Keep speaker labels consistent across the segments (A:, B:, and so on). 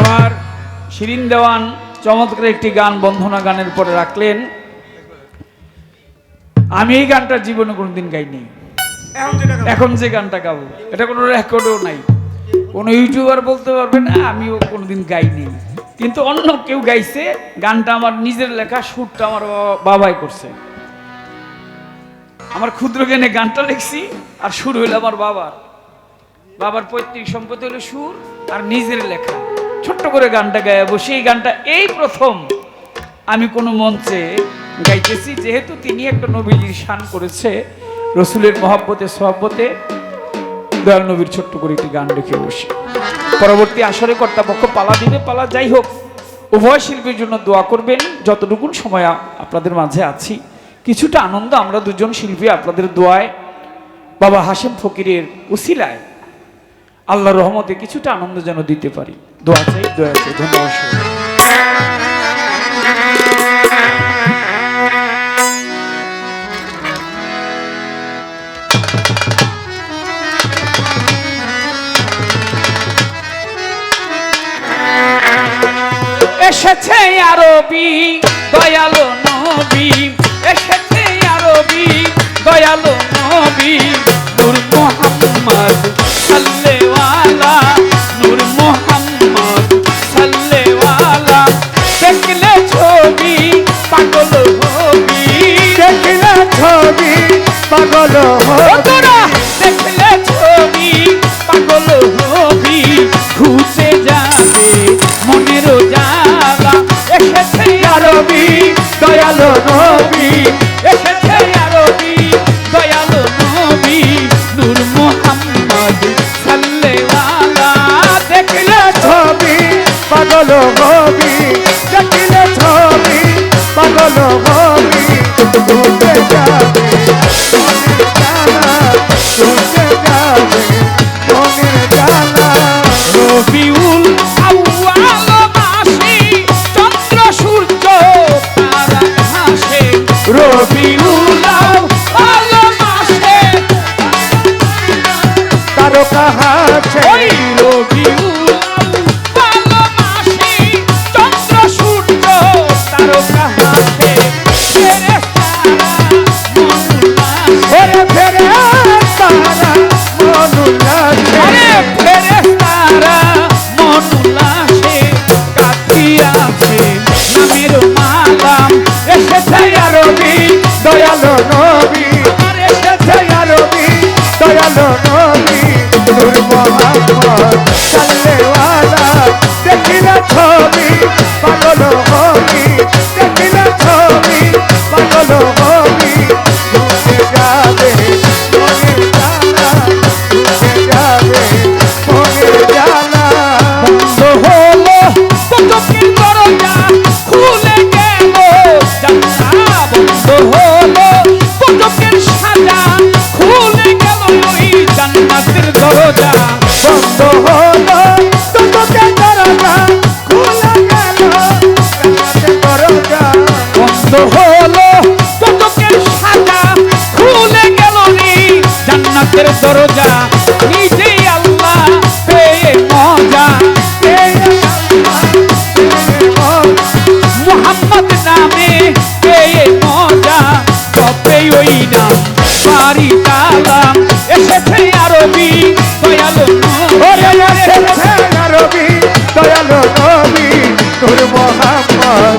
A: আমার শিরিন দেওয়ান চমৎকার একটি গান বন্ধনা গানের পরে রাখলেন। আমি এই গানটা জীবনে কোনোদিন গাইনি।
B: এখন যেটা
A: এখন যে গানটা গাবো এটা কোনো রেকর্ডও নাই। কোনো ইউটিউবার বলতে পারবে না আমিও কোনোদিন গাইনি। কিন্তু অন্য কেউ গাইছে গানটা আমার নিজের লেখা সুরটা আমার বাবাই করছে। আমার ক্ষুদ্র জ্ঞানে গানটা লিখছি আর সুর হইল আমার বাবার। বাবার পৈতৃক সম্পত্তি হলো সুর আর নিজের লেখা। ছোট্ট করে গানটা গায়াবো এই গানটা এই প্রথম আমি কোনো মঞ্চে গাইতেছি। যেহেতু তিনি একটা নবীজির শান করেছে, রসুলের মহাব্বতে, সহাব্বতে দয়াল নবীর ছোট্ট করে একটি গান রেখে বসি। পরবর্তী আসরে কর্তাপক্ষ পালা দিবে, পালা যাই হোক, উভয় শিল্পীর জন্য দোয়া করবেন। যতটুকুন সময় আপনাদের মাঝে আছি, কিছুটা আনন্দ আমরা দুজন শিল্পী আপনাদের দোয়ায়, বাবা হাসেম ফকিরের উসিলায় আল্লাহ রহমতে কিছুটা আনন্দ যেন দিতে পারি। দোয়া ধন্যবাদ এসেছে আরবি দয়ালো নবী। এসেছে আরবি দয়ালো নবী। নূর পাগল ও মোহাম্মদ পারি কালাম। এসেছে আরবি দয়ালু
B: ওরে এসেছে নবী দয়ালো নবী
A: Nur Mohammad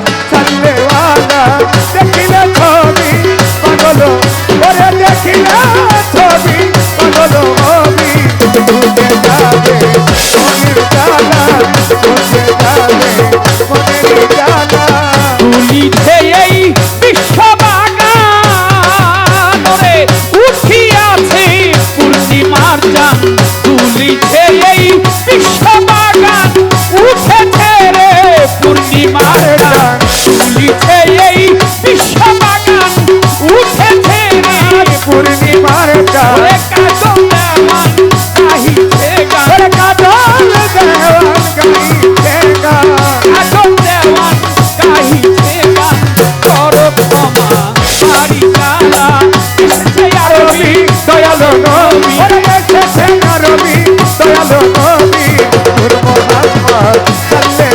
A: just love, success.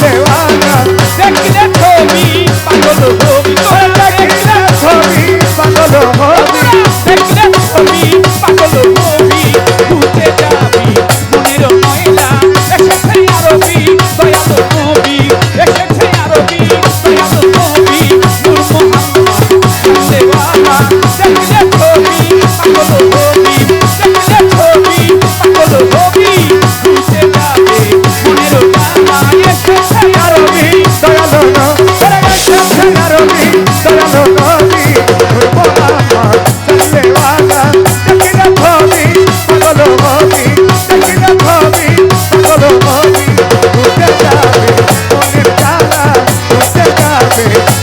A: Dewa okay.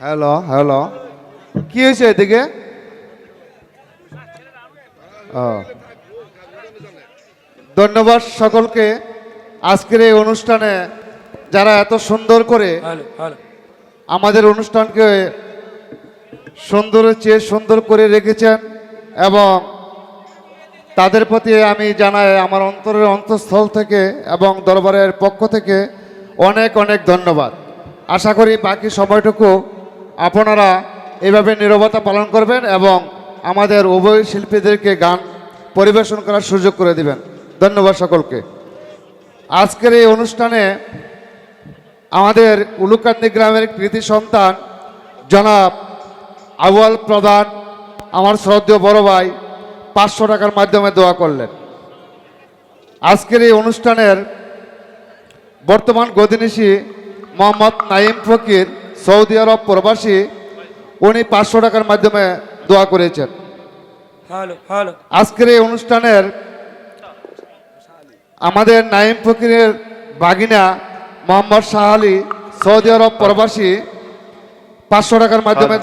B: Hello hello কি হয়েছে এদিকে ও। ধন্যবাদ সকলকে। আজকের এই অনুষ্ঠানে যারা এত সুন্দর করে আমাদের অনুষ্ঠানকে সুন্দরের চেয়ে সুন্দর করে রেখেছেন এবং তাদের প্রতি আমি জানাই আমার অন্তরের অন্তঃস্থল থেকে এবং দরবারের পক্ষ থেকে অনেক অনেক ধন্যবাদ। আশা করি বাকি সময়টুকু আপনারা এভাবে নীরবতা পালন করবেন এবং আমাদের উভয় শিল্পীদেরকে গান পরিবেশন করার সুযোগ করে দিবেন। ধন্যবাদ সকলকে। আজকের এই অনুষ্ঠানে আমাদের উলুকান্দি গ্রামের কৃতি সন্তান জনাব আউয়াল প্রধান আমার শ্রদ্ধেয় বড় ভাই পাঁচশো টাকার মাধ্যমে দোয়া করলেন। আজকের এই অনুষ্ঠানের বর্তমান গদিনিশি মোহাম্মদ নাইম ফকির সৌদি আরব প্রবাসী উনি পাঁচশো টাকার মাধ্যমে দোয়া করেছেন। আজকের এই অনুষ্ঠানের আমাদের নাইম ফকিরের বাগিনা মোহাম্মদ শাহ আলী সৌদি আরব প্রবাসী পাঁচশো টাকার মাধ্যমে দোয়া